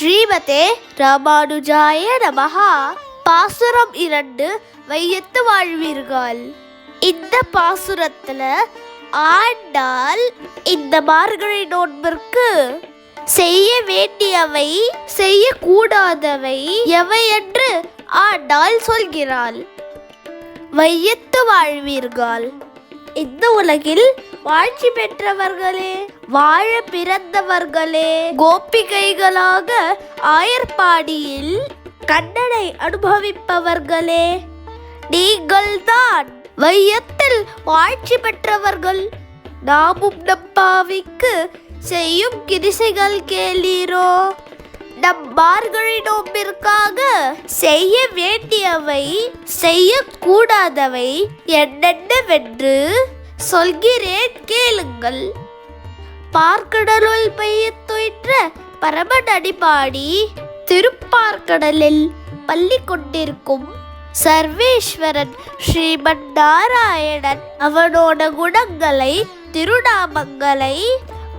ஸ்ரீமதே ராமானுஜாய நமஹா. பாசுரம் இரண்டு வையத்து வாழ்வீர்கள். இந்த பாசுரத்துல ஆண்டால் இந்த மார்கழி நோன்பிற்கு செய்ய வேண்டியவை செய்யக்கூடாதவை எவை என்று ஆண்டாள் சொல்கிறாள். வையத்து வாழ்வீர்கள். இந்த உலகில் வாழ்ச்சி பெற்றவர்களே வாழ பிறந்தவர்களே கோபிகைகளாக ஆயர்பாடியில் கண்ணனை அனுபவிப்பவர்களே நீங்கள்தான் வையத்தில் வாழ்ச்சி பெற்றவர்கள். நாமும் நம்பாவிக்கு செய்யும் கிரிசைகள் கேளீரோ? நம் மார்கழி செய்ய வேண்டியவை செய்யக்கூடாதவை என்னென்னவென்று சொல்கிறேன் கேளுங்கள். பார்க்கடலுள் பெய்யத் துயின்ற பரமன் அடிபாடி திருப்பார்க்கடலில் பள்ளி கொண்டிருக்கும் சர்வேஸ்வரன் ஸ்ரீமன் நாராயணன் அவனோட குணங்களை திருநாமங்களை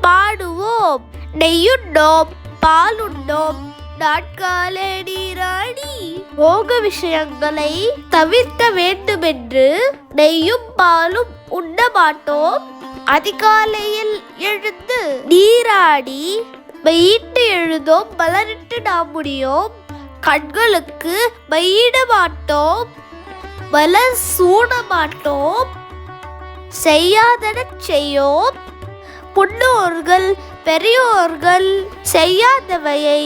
பாடுவோம். நெய்யுண்டோம் பாலுண்டோம் நாட்காலே நீராடி போக விஷயங்களை தவிர்க்க வேண்டுமென்று நெய்யும் பாலும் உண்ண மாட்டோம் அதிகாலையில் எழுந்து நீராடி மெயிட்டு எழுதோம் மலரிட்டு நாம் முடியோம். கண்களுக்கு மையிட மாட்டோம் மலர் சூட மாட்டோம் செய்யாதன செய்யோம். முன்னோர்கள் பெரியோர்கள் செய்யாதவையை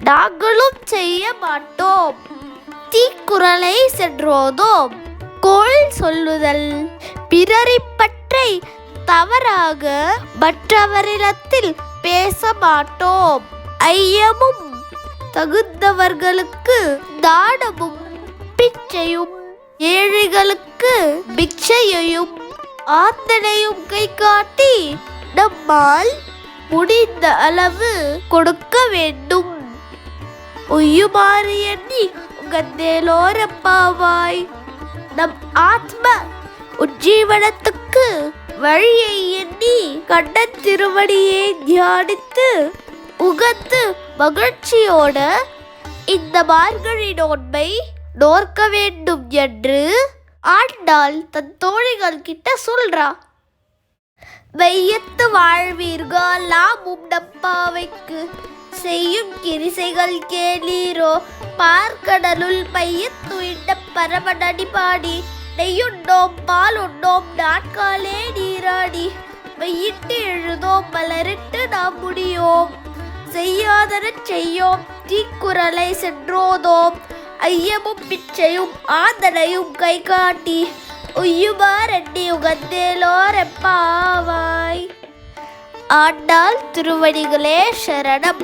நாங்களும் செய்ய மாட்டோம். தீக்குறளை சென்றோதோம். கோள் சொல்லுதல் பிறரை பற்றை தவறாக மற்றவரிடத்தில் பேச மாட்டோம். ஐயமும் தகுந்தவர்களுக்கு தானமும் பிச்சையும் ஏழைகளுக்கு பிச்சையையும் ஆத்தனையும் கை காட்டி நம்மால் முடிந்த அளவு கொடுக்க வேண்டும். உயுமாறு எண்ணி உகந்தேலோரப்பாவாய் நம் ஆத்ம உஜ்ஜீவனத்துக்கு வழியை எண்ணி கண்ட திருவடியை தியானித்து உகத்து மகிழ்ச்சியோட இந்த மார்கழி நோன்பை நோர்க்க வேண்டும் என்று ஆண்டாள் தன் தோழிகள் கிட்ட சொல்றா. வெய்யத்து வாழ்வீர்கள் நாமும் நம்பாவைக்கு செய்யும் கிரிசைகள் கேளீரோ? பார்க்கடலுள் பையத்துயிட்ட பரமன் அடிபாடி. நெய்யுண்டோம் பால் உண்டோம் நாட்காலே நீராடி. மெய்யிட்டு எழுதோம் மலரிட்டு நாம் முடியோம். செய்யாதன செய்யோம் தீக்குரலை சென்றோதோம். ஐயமும் பிச்சையும் ஆதனையும் கை காட்டி உய்யுமாறெண்ணி உகந்தேலோரெப்பாவாய் ஆண்டாள் திருவடிகளே சரணம்